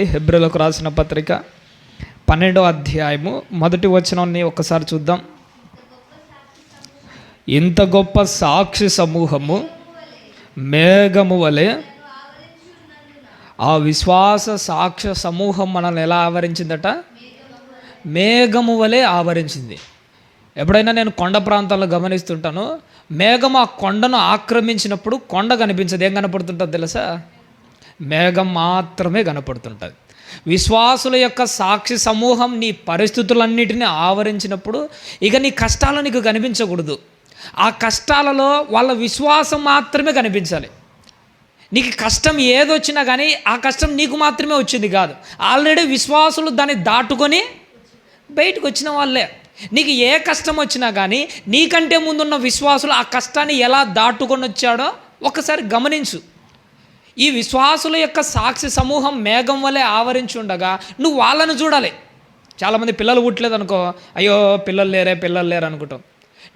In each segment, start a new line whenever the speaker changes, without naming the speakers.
చూడండి హెబ్రిలకు రాసిన పత్రిక పన్నెండో అధ్యాయము మొదటి వచనాన్ని ఒకసారి చూద్దాం. ఇంత గొప్ప సాక్షి సమూహము మేఘము వలె ఆ విశ్వాస సాక్ష్య సమూహం మనల్ని ఎలా ఆవరించిందట? మేఘము వలె ఆవరించింది. ఎప్పుడైనా నేను కొండ ప్రాంతాల్లో గమనిస్తుంటాను మేఘం ఆ కొండను ఆక్రమించినప్పుడు కొండ కనిపించదు. ఏం కనపడుతుంటుంది తెలుసా? మేఘం మాత్రమే కనపడుతుంటుంది. విశ్వాసుల యొక్క సాక్షి సమూహం నీ పరిస్థితులన్నిటిని ఆవరించినప్పుడు ఇక నీ కష్టాలు నీకు కనిపించకూడదు. ఆ కష్టాలలో వాళ్ళ విశ్వాసం మాత్రమే కనిపించాలి. నీకు కష్టం ఏదొచ్చినా కానీ ఆ కష్టం నీకు మాత్రమే వచ్చింది కాదు. ఆల్రెడీ విశ్వాసులు దాన్ని దాటుకొని బయటకు వచ్చిన వాళ్ళే. నీకు ఏ కష్టం వచ్చినా కానీ నీకంటే ముందున్న విశ్వాసులు ఆ కష్టాన్ని ఎలా దాటుకొని వచ్చాడో ఒకసారి గమనించు. ఈ విశ్వాసుల యొక్క సాక్షి సమూహం మేఘం వలె ఆవరించి ఉండగా నువ్వు వాళ్ళను చూడాలి. చాలామంది పిల్లలు పుట్టలేదు అనుకో అయ్యో పిల్లలు లేరే పిల్లలు లేరు అనుకుంటాం.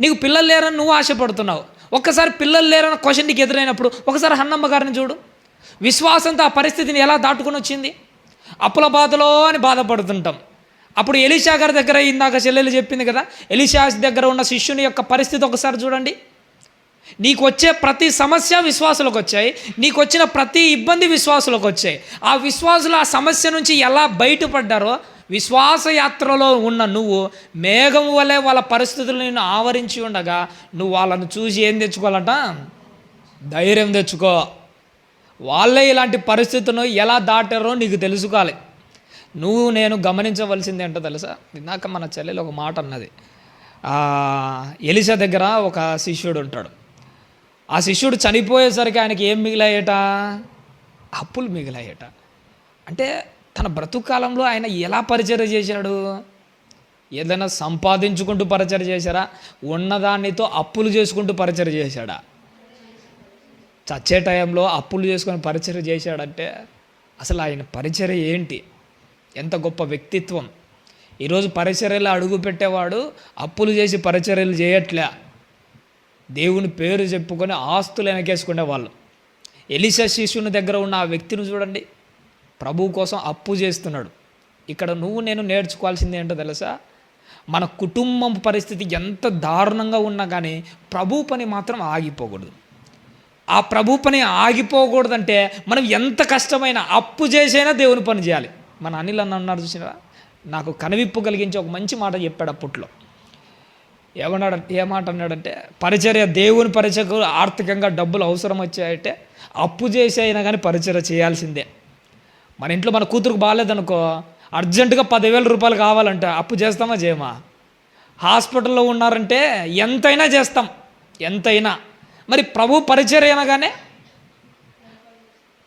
నీకు పిల్లలు లేరని నువ్వు ఆశపడుతున్నావు. ఒక్కసారి పిల్లలు లేరన్న క్వశ్చన్ నీకు ఎదురైనప్పుడు ఒకసారి హన్నమ్మ గారిని చూడు. విశ్వాసంతో ఆ పరిస్థితిని ఎలా దాటుకొని వచ్చింది? అప్పుల బాధలో అని బాధపడుతుంటాం. అప్పుడు ఎలీషా గారి దగ్గర ఇందాక చెల్లెలు చెప్పింది కదా ఎలీషా దగ్గర ఉన్న శిష్యుని యొక్క పరిస్థితి ఒకసారి చూడండి. నీకు వచ్చే ప్రతి సమస్య విశ్వాసులకు వచ్చాయి నీకు వచ్చిన ప్రతి ఇబ్బంది విశ్వాసులకు వచ్చాయి ఆ విశ్వాసులు ఆ సమస్య నుంచి ఎలా బయటపడ్డారో విశ్వాసయాత్రలో ఉన్న నువ్వు మేఘం వలె వాళ్ళ పరిస్థితులు నిన్ను ఆవరించి ఉండగా నువ్వు వాళ్ళను చూసి ఏం తెచ్చుకోవాలంట? ధైర్యం తెచ్చుకో. వాళ్ళే ఇలాంటి పరిస్థితులను ఎలా దాటారో నీకు తెలుసుకోవాలి. నువ్వు నేను గమనించవలసింది ఏంటో తెలుసా? ఇందాక మన చెల్లెలు ఒక మాట అన్నది. ఎలిసా దగ్గర ఒక శిష్యుడు ఉంటాడు. ఆ శిష్యుడు చనిపోయేసరికి ఆయనకి ఏం మిగిలాయట? అప్పులు మిగిలాయట. అంటే తన బ్రతుకాలంలో ఆయన ఎలా పరిచయం చేశాడు? ఏదైనా సంపాదించుకుంటూ పరిచయం చేశారా? ఉన్నదానితో అప్పులు చేసుకుంటూ పరిచయం చేశాడా? చచ్చే టైంలో అప్పులు చేసుకొని పరిచయం చేశాడంటే అసలు ఆయన పరిచయం ఏంటి? ఎంత గొప్ప వ్యక్తిత్వం. ఈరోజు పరిచర్యలు అడుగు పెట్టేవాడు అప్పులు చేసి పరిచర్యలు చేయట్లే. దేవుని పేరు చెప్పుకొని ఆస్తులు వెనకేసుకునే వాళ్ళు. ఎలిసా శిష్యుని దగ్గర ఉన్న ఆ వ్యక్తిని చూడండి. ప్రభువు కోసం అప్పు చేస్తున్నాడు. ఇక్కడ నువ్వు నేను నేర్చుకోవాల్సింది ఏంటో తెలుసా? మన కుటుంబం పరిస్థితి ఎంత దారుణంగా ఉన్నా కానీ ప్రభు పని మాత్రం ఆగిపోకూడదు. ఆ ప్రభు పని ఆగిపోకూడదంటే మనం ఎంత కష్టమైనా అప్పు చేసైనా దేవుని పని చేయాలి. మన అనిల్ అన్న అన్నారు చూసినా నాకు కనువిప్పు కలిగించి ఒక మంచి మాట చెప్పాడు అప్పట్లో. ఏమన్నాడు ఏమాట అన్నాడంటే పరిచర్య దేవుని పరిచయకు ఆర్థికంగా డబ్బులు అవసరం వచ్చాయంటే అప్పు చేసి అయినా కానీ పరిచర్య చేయాల్సిందే. మన ఇంట్లో మన కూతురుకు బాగాలేదనుకో అర్జెంటుగా పదివేల రూపాయలు కావాలంట అప్పు చేస్తామా చేయమా? హాస్పిటల్లో ఉన్నారంటే ఎంతైనా చేస్తాం ఎంతైనా. మరి ప్రభు పరిచర్య అనగానే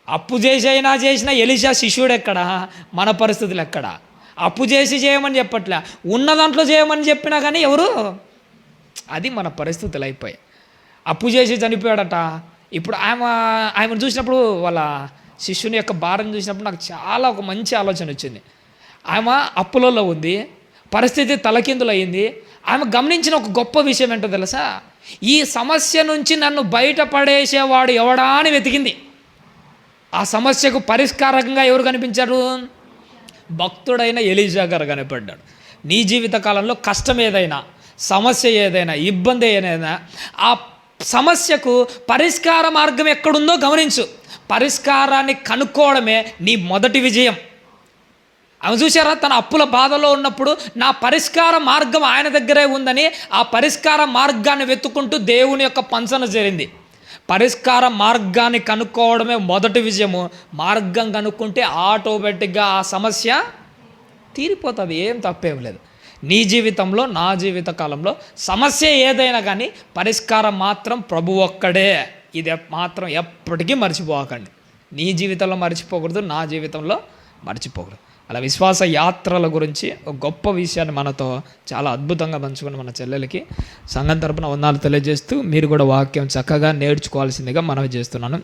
అప్పు చేసి అయినా చేసినా ఎలిషా శిష్యుడు ఎక్కడ? మన పరిస్థితులు ఎక్కడ? అప్పు చేసి చేయమని చెప్పట్లే. ఉన్న దాంట్లో చేయమని చెప్పినా కానీ ఎవరు అది మన పరిస్థితులు అయిపోయాయి అప్పు చేసి చనిపోయాడట. ఇప్పుడు ఆమె ఆమెను చూసినప్పుడు వాళ్ళ శిష్యుని యొక్క భారం చూసినప్పుడు నాకు చాలా ఒక మంచి ఆలోచన వచ్చింది. ఆమె అప్పులలో ఉంది పరిస్థితి తలకిందులు అయింది. ఆమె గమనించిన ఒక గొప్ప విషయం ఏంటో తెలుసా? ఈ సమస్య నుంచి నన్ను బయటపడేసేవాడు ఎవడా అని వెతికింది. ఆ సమస్యకు పరిష్కారకంగా ఎవరు కనిపించారు? భక్తుడైన ఎలీజా గారు కనపడ్డాడు. నీ జీవిత కాలంలో కష్టం ఏదైనా సమస్య ఏదైనా ఇబ్బంది ఏదైనా ఆ సమస్యకు పరిష్కార మార్గం ఎక్కడుందో గమనించు. పరిష్కారాన్ని కనుక్కోవడమే నీ మొదటి విజయం. ఆమె చూసారా తన అప్పుల బాధలో ఉన్నప్పుడు నా పరిష్కార మార్గం ఆయన దగ్గరే ఉందని ఆ పరిష్కార మార్గాన్ని వెతుక్కుంటూ దేవుని యొక్క పంచన చేరింది. పరిష్కార మార్గాన్ని కనుక్కోవడమే మొదటి విజయము. మార్గం కనుక్కుంటే ఆటోమేటిక్గా ఆ సమస్య తీరిపోతుంది. ఏం తప్పేం లేదు. నీ జీవితంలో నా జీవిత కాలంలో సమస్య ఏదైనా కానీ పరిష్కారం మాత్రం ప్రభు ఒక్కడే. ఇది మాత్రం ఎప్పటికీ మర్చిపోకండి. నీ జీవితంలో మర్చిపోకూడదు నా జీవితంలో మర్చిపోకూడదు. అలా విశ్వాస యాత్రల గురించి ఒక గొప్ప విషయాన్ని మనతో చాలా అద్భుతంగా పంచుకున్న మన చెల్లెలకి సంఘం తరపున వందాలు తెలియజేస్తూ మీరు కూడా వాక్యం చక్కగా నేర్చుకోవాల్సిందిగా మనవి చేస్తున్నాను.